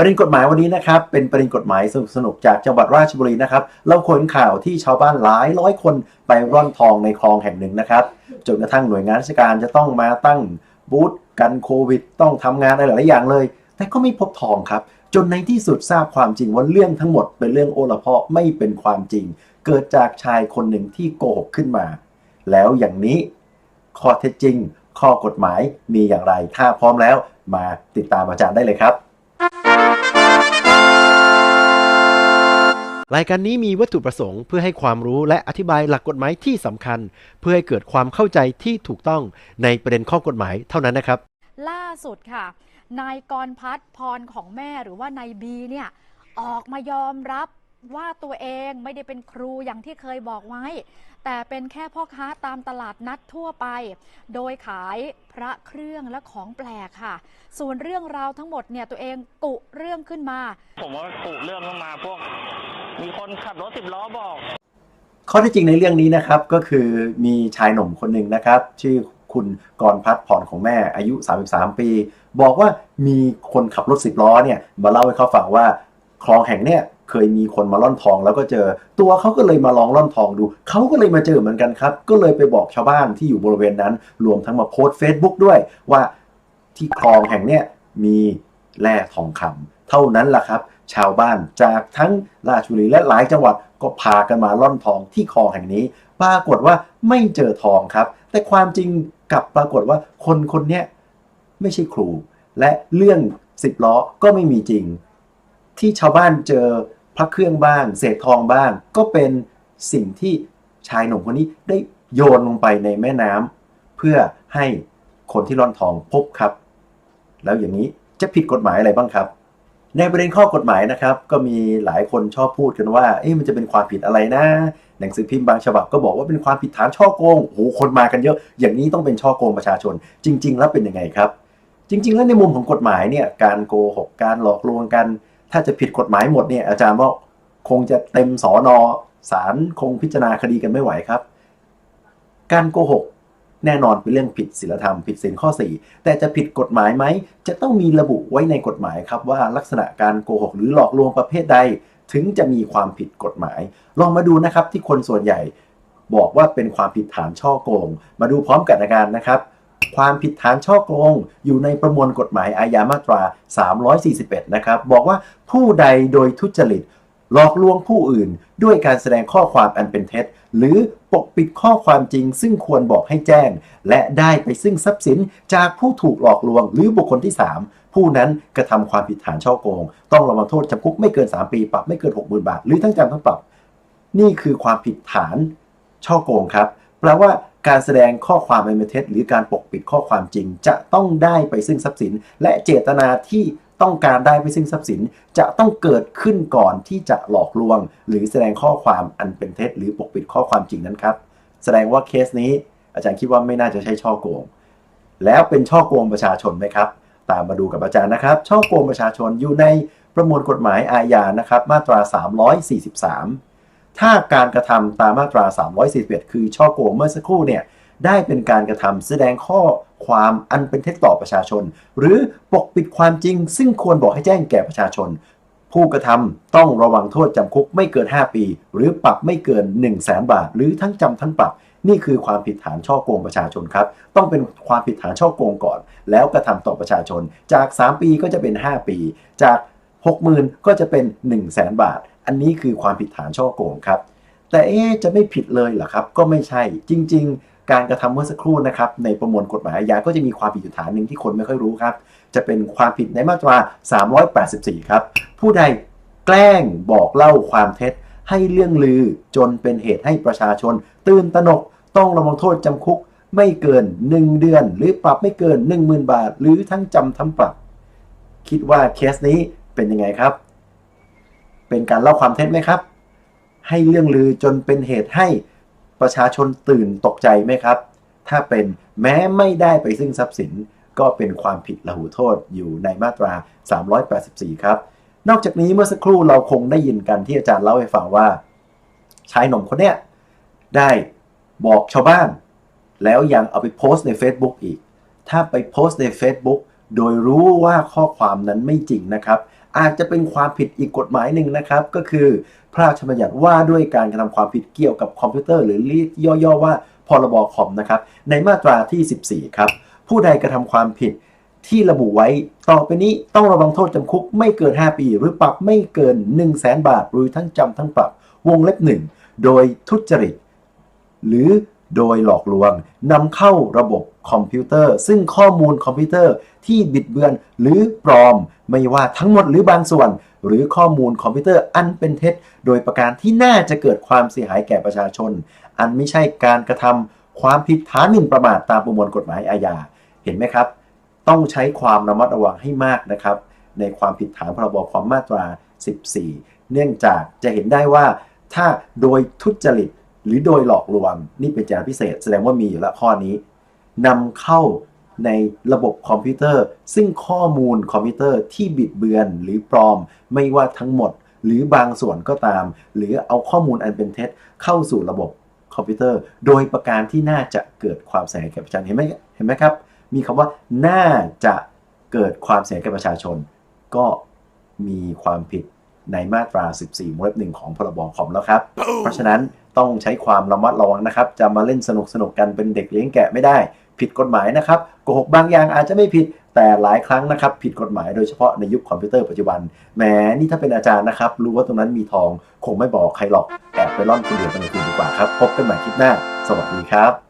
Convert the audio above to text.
ประเด็นกฎหมายวันนี้นะครับเป็นประเด็นกฎหมายสนุกๆจากจังหวัดราชบุรีนะครับเราขนข่าวที่ชาวบ้านหลายร้อยคนไปร่อนทองในคลองแห่งหนึ่งนะครับจนกระทั่งหน่วยงานราชการจะต้องมาตั้งบูธกันโควิด ต้องทำงานอะไรหลายอย่างเลย แต่ก็ไม่พบทองครับ จนในที่สุดทราบความจริงว่าเรื่องทั้งหมดเป็นเรื่องโอละพาะไม่เป็นความจริง เกิดจากชายคนหนึ่งที่โกหกขึ้นมา แล้วอย่างนี้ข้อเท็จจริง ข้อกฎหมายมีอย่างไร ถ้าพร้อมแล้วมาติดตามอาจารย์ได้เลยครับ รายการนี้มีวัตถุประสงค์เพื่อให้ความรู้และอธิบายหลักกฎหมายที่สำคัญ เพื่อให้เกิดความเข้าใจที่ถูกต้องในประเด็นข้อกฎหมายเท่านั้นนะครับ ล่าสุดค่ะ นายกรพัฒน์พรของแม่หรือว่านายบีเนี่ยออกมายอมรับว่าตัวเองไม่ได้เป็นครูอย่างที่เคยบอกไว้ แต่เป็นแค่พ่อค้าตามตลาดนัดทั่วไป โดยขายพระเครื่องและของแปลกค่ะ ส่วนเรื่องราวทั้งหมดเนี่ยตัวเองกุเรื่องขึ้นมา ผมว่ากุเรื่องขึ้นมาพวก มีคนขับรถสิบล้อบอก ข้อที่จริงในเรื่องนี้นะครับก็คือมีชายหนุ่มคนหนึ่งนะครับ ชื่อคุณกรพัฒน์พรของแม่อายุ 33 ปี บอกว่ามีคนขับรถสิบล้อเนี่ยมาเล่าให้เขาฟังว่าคลองแห่งเนี่ยเคยมีคนมาล่อนทองแล้วก็เจอ ตัวเขาก็เลยมาลองล่อนทองดู เขาก็เลยมาเจอเหมือนกันครับ ก็เลยไปบอกชาวบ้านที่อยู่บริเวณนั้น รวมทั้งมาโพสต์ Facebook ด้วยว่าที่คลองแห่งเนี่ยมีแร่ทองคำ เท่านั้นแหละครับ ชาวบ้านจากทั้งราชบุรีและหลายจังหวัดก็พากันมาล่อนทองที่คลองแห่งนี้ ปรากฏว่าไม่เจอทองครับ แต่ความจริงกลับปรากฏว่าคนคนนี้ไม่ใช่ครู และเรื่องสิบล้อก็ไม่มีจริง ที่ชาวบ้านเจอพระเครื่องบ้าง เศษทองบ้าง ก็เป็นสิ่งที่ชายหนุ่มคนนี้ได้โยนลงไปในแม่น้ำเพื่อให้คนที่ร่อนทองพบครับ แล้วอย่างนี้จะผิดกฎหมายอะไรบ้างครับ ในประเด็นข้อกฎหมายนะครับ ก็มีหลายคนชอบพูดกันว่าเอ๊ะมันจะเป็นความผิดอะไรนะ หนังสือพิมพ์บางฉบับก็บอกว่าเป็นความผิดฐานช่อโกงโอ้โหคนมากันเยอะ อย่างนี้ต้องเป็นช่อโกงประชาชน จริง ๆ แล้วเป็นยังไงครับ จริง ๆ แล้วในมุมของกฎหมายเนี่ยการโกหกการหลอกลวงกัน ถ้าจะผิดกฎหมายหมดเนี่ยอาจารย์ว่าคงจะเต็มสอนอศาลคงพิจารณาคดีกันไม่ไหวครับ การโกหก แน่นอนเป็นเรื่องผิดศีลธรรมผิดศีลข้อ 4 แต่จะผิดกฎหมายไหม จะต้องมีระบุไว้ในกฎหมายครับว่าลักษณะการโกหกหรือหลอกลวงประเภทใด ถึงจะมีความผิดกฎหมาย ลองมาดูนะครับที่คนส่วนใหญ่ บอกว่าเป็นความผิดฐานช่อโกง มาดูพร้อมกันอาการนะครับความผิดฐานช่อโกง อยู่ในประมวลกฎหมายอาญามาตรา 341 นะครับ บอกว่าผู้ใดโดยทุจริต หลอกลวงผู้อื่น ด้วยการแสดงข้อความอันเป็นเท็จ หรือ ปกปิดข้อความจริง ซึ่งควรบอกให้แจ้ง และได้ไปซึ่งทรัพย์สินจากผู้ถูกหลอกลวง หรือบุคคลที่ 3 ผู้นั้นกระทำความผิดฐานช่อโกง ต้องระวังโทษจำคุกไม่เกิน 3 ปี ปรับไม่เกิน 60,000 บาท หรือทั้งจำทั้งปรับ นี่คือความผิดฐานช่อโกงครับ แปลว่า การแสดงข้อความอันเป็นเท็จหรือการปกปิดข้อความจริง จะต้องได้ไปซึ่งทรัพย์สิน และเจตนาที่ต้องการได้ไปซึ่งทรัพย์สินจะต้องเกิดขึ้นก่อนที่จะหลอกลวง หรือแสดงข้อความอันเป็นเท็จ หรือปกปิดข้อความจริงนั้นครับ แสดงว่าเคสนี้ อาจารย์คิดว่าไม่น่าจะใช่ช่อโกง แล้วเป็นช่อโกงประชาชนไหมครับ ตามมาดูกับอาจารย์นะครับ ช่อโกงประชาชนอยู่ในประมวลกฎหมายอาญานะครับ มาตรา 343 ถ้าการกระทำตามมาตรา 341 คือช่อโกงเมื่อสักครู่เนี่ยได้เป็นการกระทำแสดงข้อความอันเป็นเท็จต่อประชาชน หรือปกปิดความจริง ซึ่งควรบอกให้แจ้งแก่ประชาชน ผู้กระทำต้องระวังโทษจำคุกไม่เกิน 5 ปี หรือปรับไม่เกิน 1 0 0 0 0แสนบาท หรือทั้งจำทั้งปรับ นี่คือความผิดฐานช่อโกงประชาชนครับ ต้องเป็นความผิดฐานช่อโกงก่อน แล้วกระทำต่อประชาชน จาก 3 ปีก็จะเป็น 5 ปี จาก 60,000 ก็จะเป็น 1 0 0 0 0แสนบาท อันนี้คือความผิดฐานช่อโกงครับ แต่เอ๊จะไม่ผิดเลยเหรอครับ ก็ไม่ใช่ จริง ๆ การกระทำเมื่อสักครู่นะครับ ในประมวลกฎหมายอาญาก็จะมีความผิดอยู่ฐานหนึ่งที่คนไม่ค่อยรู้ครับ จะเป็นความผิดในมาตรา 384 ครับ ผู้ใดแกล้งบอกเล่าความเท็จ ให้เรื่องลือจนเป็นเหตุให้ประชาชน ตื่นตระหนกต้องระวังโทษจำคุกไม่เกิน 1 เดือน หรือปรับไม่เกิน 10,000 บาท หรือทั้งจำทั้งปรับ คิดว่าเคสนี้เป็นยังไงครับ เป็นการเล่าความเท็จไหมครับ ให้เรื่องลือจนเป็นเหตุให้ประชาชนตื่นตกใจไหมครับ ถ้าเป็นแม้ไม่ได้ไปซึ่งทรัพย์สินก็เป็นความผิดละหูโทษอยู่ในมาตรา 384 ครับ นอกจากนี้เมื่อสักครู่เราคงได้ยินกันที่อาจารย์เล่าให้ฟังว่า ชายหนุ่มคนเนี้ยได้บอกชาวบ้าน แล้วยังเอาไปโพสต์ใน Facebook อีก ถ้าไปโพสต์ใน Facebook โดยรู้ว่าข้อความนั้นไม่จริงนะครับ อาจจะเป็นความผิดอีกกฎหมายหนึ่งนะครับ ก็คือพระราชบัญญัติว่าด้วยการกระทำความผิดเกี่ยวกับคอมพิวเตอร์ หรือเรียกย่อๆว่าพรบคอมนะครับในมาตราที่ 14 ครับ ผู้ใดกระทำความผิดที่ระบุไว้ต่อไปนี้ต้องระวังโทษจำคุกไม่เกิน 5 ปี หรือปรับไม่เกิน 1 0 0 0 0แบาท หรือทั้งจำทั้งปรับวงเล็บหนึ่งโดยทุจริต หรือ โดยหลอกลวงนำเข้าระบบคอมพิวเตอร์ ซึ่งข้อมูลคอมพิวเตอร์ที่บิดเบือนหรือปลอม ไม่ว่าทั้งหมดหรือบางส่วน หรือข้อมูลคอมพิวเตอร์อันเป็นเท็จ โดยประการที่น่าจะเกิดความเสียหายแก่ประชาชน อันไม่ใช่การกระทำความผิดฐานหมิ่นประมาทตามประมวลกฎหมายอาญาเห็นไหมครับ ต้องใช้ความระมัดระวังให้มากนะครับ ในความผิดฐานพรบคอมมาตรา 14 เนื่องจากจะเห็นได้ว่าถ้าโดยทุจริต หรือโดยหลอกลวงนี่เป็นจารพิเศษ แสดงว่ามีอยู่แล้วข้อนี้นำเข้าในระบบคอมพิวเตอร์ ซึ่งข้อมูลคอมพิวเตอร์ที่บิดเบือนหรือปลอมไม่ว่าทั้งหมด หรือบางส่วนก็ตาม หรือเอาข้อมูลอันเป็นเท็จเข้าสู่ระบบคอมพิวเตอร์ โดยประการที่น่าจะเกิดความเสียหายแก่ประชาชนเห็นไหมเห็นไหมครับ มีคำว่าน่าจะเกิดความเสียหายแก่ประชาชน ก็มีความผิดในมาตรา 14วงเล็บหนึ่งของพรบคอมแล้วครับ เพราะฉะนั้น ต้องใช้ความระมัดระวังนะครับ จะมาเล่นสนุกสนุกกันเป็นเด็กเลี้ยงแกะไม่ได้ ผิดกฎหมายนะครับโกหกบางอย่างอาจจะไม่ผิดแต่หลายครั้งนะครับ ผิดกฎหมายโดยเฉพาะในยุคคอมพิวเตอร์ปัจจุบันแหมนี่ถ้าเป็นอาจารย์นะครับ รู้ว่าตรงนั้นมีทอง คงไม่บอกใครหรอกแอบไปล่อนคนเดียวตอนกลางคืนดีกว่าครับ พบกันใหม่คลิปหน้า สวัสดีครับ